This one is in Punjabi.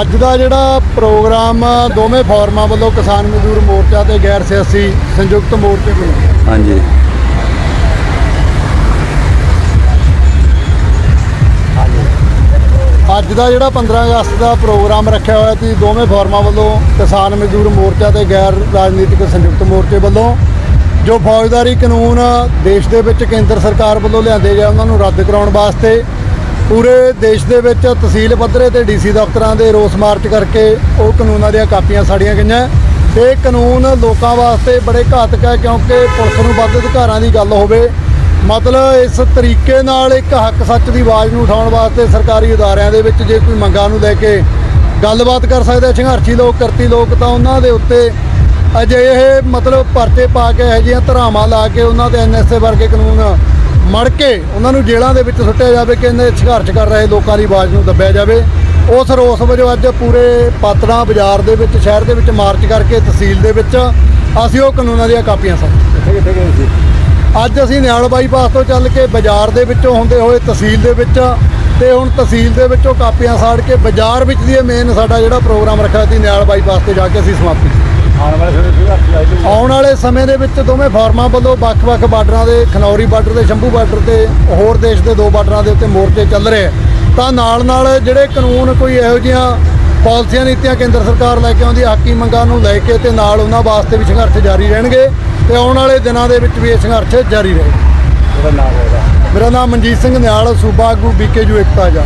ਅੱਜ ਦਾ ਜਿਹੜਾ ਪ੍ਰੋਗਰਾਮ ਦੋਵੇਂ ਫੋਰਮਾਂ ਵੱਲੋਂ ਕਿਸਾਨ ਮਜ਼ਦੂਰ ਮੋਰਚਾ ਤੇ ਗੈਰ ਸਿਆਸੀ ਸੰਯੁਕਤ ਮੋਰਚੇ ਵੱਲੋਂ। ਹਾਂਜੀ। ਅੱਜ ਦਾ ਜਿਹੜਾ 15 ਅਗਸਤ ਦਾ ਪ੍ਰੋਗਰਾਮ ਰੱਖਿਆ ਹੋਇਆ ਸੀ ਦੋਵੇਂ ਫੋਰਮਾਂ ਵੱਲੋਂ ਕਿਸਾਨ ਮਜ਼ਦੂਰ ਮੋਰਚਾ ਤੇ ਗੈਰ ਰਾਜਨੀਤਿਕ ਸੰਯੁਕਤ ਮੋਰਚੇ ਵੱਲੋਂ ਜੋ ਫੌਜਦਾਰੀ ਕਾਨੂੰਨ ਦੇਸ਼ ਦੇ ਵਿੱਚ ਕੇਂਦਰ ਸਰਕਾਰ ਵੱਲੋਂ ਲਿਆਂਦੇ ਗਏ ਉਹਨਾਂ ਨੂੰ ਰੱਦ ਕਰਾਉਣ ਵਾਸਤੇ ਪੂਰੇ ਦੇਸ਼ ਦੇ ਵਿੱਚ ਤਹਿਸੀਲ ਪੱਧਰੇ ਤੇ ਡੀਸੀ ਦਫ਼ਤਰਾਂ ਦੇ ਰੋਸ ਮਾਰਚ ਕਰਕੇ ਉਹ ਕਾਨੂੰਨਾਂ ਦੀਆਂ ਕਾਪੀਆਂ ਸਾੜੀਆਂ ਗਈਆਂ। ਇਹ ਕਾਨੂੰਨ ਲੋਕਾਂ ਵਾਸਤੇ ਬੜੇ ਘਾਤਕ ਹੈ ਕਿਉਂਕਿ ਪੁਲਿਸ ਨੂੰ ਵੱਧ ਅਧਿਕਾਰਾਂ ਦੀ ਗੱਲ ਹੋਵੇ। ਮਤਲਬ ਇਸ ਤਰੀਕੇ ਨਾਲ ਇੱਕ ਹੱਕ ਸੱਚ ਦੀ ਆਵਾਜ਼ ਨੂੰ ਉਠਾਉਣ ਵਾਸਤੇ ਸਰਕਾਰੀ ਅਦਾਰਿਆਂ ਦੇ ਵਿੱਚ ਜੇ ਕੋਈ ਮੰਗਾਂ ਨੂੰ ਲੈ ਕੇ ਗੱਲਬਾਤ ਕਰ ਸਕਦੇ ਸੰਘਰਸ਼ੀ ਲੋਕ, ਕਰਤੀ ਲੋਕ, ਤਾਂ ਉਹਨਾਂ ਦੇ ਉੱਤੇ ਅਜੇ ਇਹ ਮਤਲਬ ਪਰਚੇ ਪਾ ਕੇ ਇਹੋ ਜਿਹੀਆਂ ਧਰਾਵਾਂ ਲਾ ਕੇ ਉਹਨਾਂ ਤੇ ਐਨਐਸਏ ਵਰਗੇ ਕਾਨੂੰਨ ਮੜ ਕੇ ਉਹਨਾਂ ਨੂੰ ਜੇਲ੍ਹਾਂ ਦੇ ਵਿੱਚ ਸੁੱਟਿਆ ਜਾਵੇ ਕਿ ਇਹਨੇ ਸੰਘਰਸ਼ ਕਰ ਰਹੇ ਲੋਕਾਂ ਦੀ ਆਵਾਜ਼ ਨੂੰ ਦੱਬਿਆ ਜਾਵੇ। ਉਸ ਰੋਸ ਵਜੋਂ ਅੱਜ ਪੂਰੇ ਪਾਤੜਾ ਬਾਜ਼ਾਰ ਦੇ ਵਿੱਚ, ਸ਼ਹਿਰ ਦੇ ਵਿੱਚ ਮਾਰਚ ਕਰਕੇ ਤਹਿਸੀਲ ਦੇ ਵਿੱਚ ਅਸੀਂ ਉਹ ਕਾਨੂੰਨਾਂ ਦੀਆਂ ਕਾਪੀਆਂ ਸਨ। ਅੱਜ ਅਸੀਂ ਨਿਆਲ ਬਾਈਪਾਸ ਤੋਂ ਚੱਲ ਕੇ ਬਾਜ਼ਾਰ ਦੇ ਵਿੱਚੋਂ ਹੁੰਦੇ ਹੋਏ ਤਹਿਸੀਲ ਦੇ ਵਿੱਚ ਤੇ ਹੁਣ ਤਹਿਸੀਲ ਦੇ ਵਿੱਚੋਂ ਕਾਪੀਆਂ ਸਾੜ ਕੇ ਬਾਜ਼ਾਰ ਵਿੱਚ ਦੀ ਮੇਨ ਸਾਡਾ ਜਿਹੜਾ ਪ੍ਰੋਗਰਾਮ ਰੱਖਿਆ ਸੀ ਨਿਆਲ ਬਾਈਪਾਸ ਤੇ ਜਾ ਕੇ ਅਸੀਂ ਸਮਾਪਤੀ ਆਉਣ ਵਾਲੇ ਸਮੇਂ ਵਿੱਚ ਆਪੀ ਆਈ ਤੇ ਆਉਣ ਵਾਲੇ ਸਮੇਂ ਦੇ ਵਿੱਚ ਦੋਵੇਂ ਫਾਰਮਾਂ ਵੱਲੋਂ ਵੱਖ-ਵੱਖ ਬਾਰਡਰਾਂ ਦੇ ਖਨੌਰੀ ਬਾਰਡਰ ਤੇ ਸ਼ੰਭੂ ਬਾਰਡਰ ਤੇ ਹੋਰ ਦੇਸ਼ ਦੇ ਦੋ ਬਾਰਡਰਾਂ ਦੇ ਉੱਤੇ ਮੋਰਚੇ ਚੱਲ ਰਹੇ ਆ। ਤਾਂ ਨਾਲ-ਨਾਲ ਜਿਹੜੇ ਕਾਨੂੰਨ ਕੋਈ ਇਹੋ ਜਿਹੀਆਂ ਪਾਲਿਸੀਆਂ ਨੀਤੀਆਂ ਕੇਂਦਰ ਸਰਕਾਰ ਲੈ ਕੇ ਆਉਂਦੀ ਹੈ, ਹਾਕੀ ਮੰਗਾਂ ਨੂੰ ਲੈ ਕੇ ਤੇ ਨਾਲ ਉਹਨਾਂ ਵਾਸਤੇ ਵੀ ਸੰਘਰਸ਼ ਜਾਰੀ ਰਹਿਣਗੇ ਤੇ ਆਉਣ ਵਾਲੇ ਦਿਨਾਂ ਦੇ ਵਿੱਚ ਵੀ ਇਹ ਸੰਘਰਸ਼ ਜਾਰੀ ਨਾਮ ਹੋਗਾ ਮੇਰਾ ਨਾਮ ਮਨਜੀਤ ਸਿੰਘ ਨਿਹਾਲ ਸੂਬਾ ਆਗੂ ਬੀਕੇਯੂ ਏਕਤਾ ਜਾ।